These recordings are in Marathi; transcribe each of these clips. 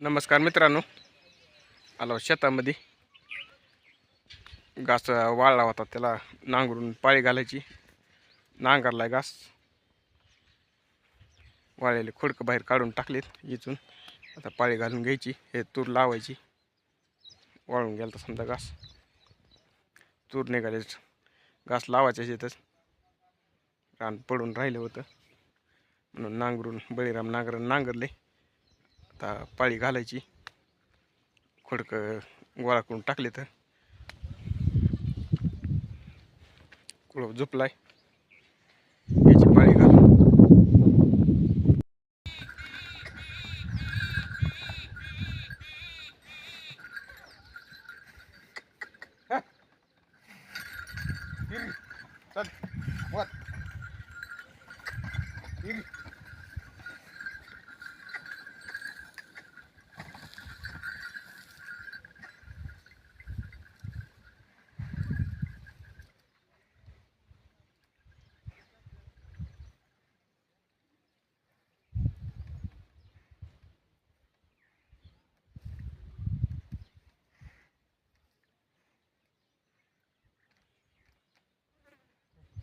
नमस्कार मित्रांनो. आलो शेतामध्ये. घास वाळला होता त्याला नांगरून पाळी घालायची. नांगरलाय घास. वाळलेले खोडकं बाहेर काढून टाकलेत इथून. आता पाळी घालून घ्यायची हे तूर लावायची. वाळून गेला तर समजा घास. तूर निघाले घास लावायच्या शेतच रान पडून राहिलं होतं. म्हणून नांगरून बळीराम नांगर नांगरले. आता पाळी घालायची. खोडकं गोळा करून टाकले तर. कुळप झोपलाय. याची पाळी घाल. चल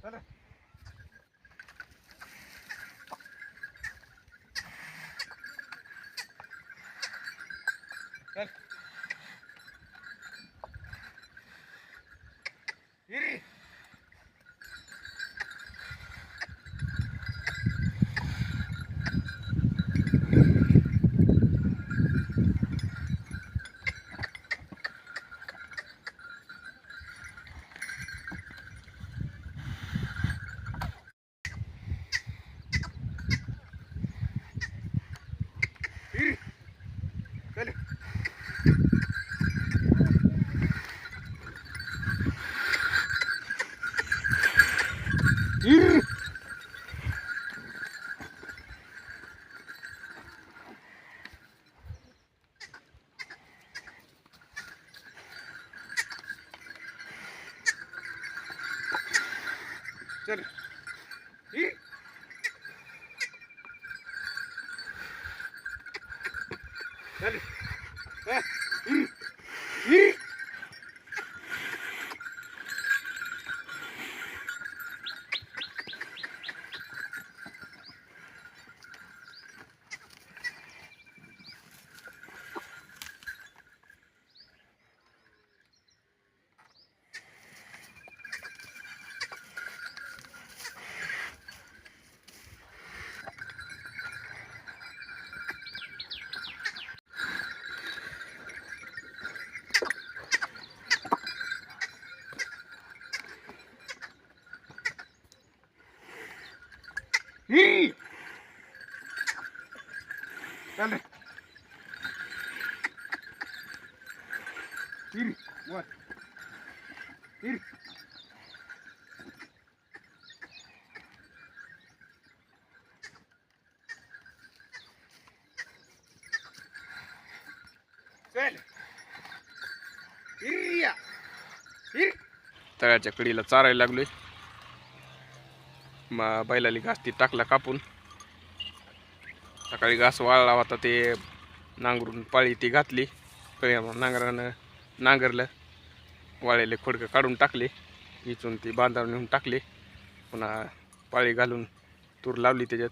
वर चल चल चल हिरी. चल चल तळ्याच्या कडीला चारायला लागलोय. म बैलाली घास ती टाकला कापून. सकाळी घास वाळला होता ते नांगरून पाळी ती घातली. नांगरानं नांगरलं वाळलेले खोडकं काढून टाकले. इचून ती बांधावर नेऊन टाकले. पुन्हा पाळी घालून तूर लावली त्याच्यात.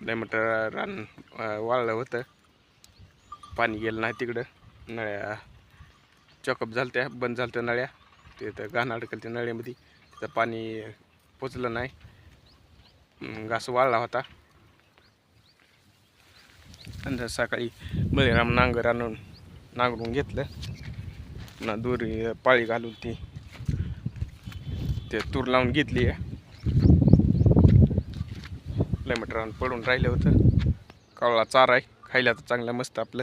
नाही म्हटलं रान वाळलं होतं. पाणी गेलं नाही तिकडं. नळ्या चॉकअप झालं त्या बंद झालं त्या नळ्या. ते तर घाण अडकल त्या नळ्यामध्ये. तिथं पाणी पोचलं नाही. घास वाळला होता. आणि सकाळी बळीराम नांगर आणून नांगरून घेतलं पुन्हा दोरी पाळी घालून ती ते तूर लावून घेतली. आहे लय पडून राहिलं होतं. कावळा चारा आहे खायला तर चांगलं मस्त आपलं.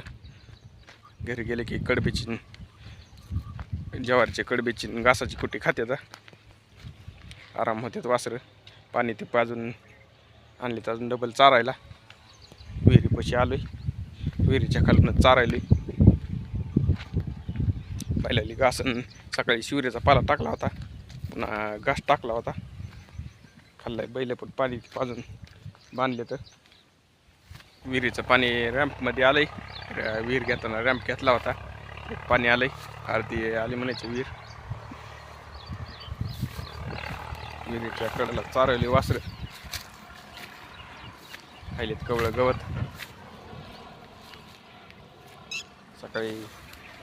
घरी गेले की कडबीची ज्वारीची कडबीची घासाची कुटी खात्याचा आराम होतात वासरं. पाणी ते पाजून आणले तर अजून डबल चारायला. विहिरीपाशी आलो आहे विहिरीच्या खालून चारायलो पहिल्याली घासन सकाळी शिवऱ्याचा पाला टाकला होता. पुन्हा घास टाकला होता. खाल्लाय बैल पण पाणी पाजून बांधले तर विहिरीचं पाणी रॅम्पमध्ये आलंय. आहे विहीर घेताना रॅम्प घेतला होता. पाणी आलंय. अर्धी आली म्हणायची विहीर. विहिरीच्या कडेला चारवली वासर. खायलेत कवळं गवत. सकाळी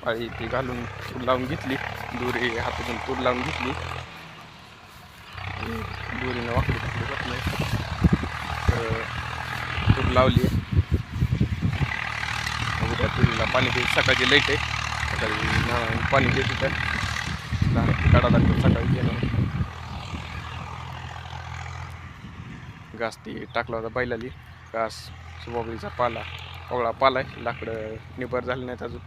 पाळी ती घालून तूर लावून घेतली. दोरी हातातून तूर लावून घेतली. आणि दोरीनं वाकडी टाकली जात नाही. तर तूर लावली. उद्या तुरीला पाणी द्यायची सकाळची लाइट आहे. सकाळी पाणी द्यायची तर लहान काढा लागतो सकाळी गेलं घास ती टाकला होता बैलाली. घास सुबाबळीचा पाला कवळा पाला आहे. लाकडं निबर झाले नाहीत अजून.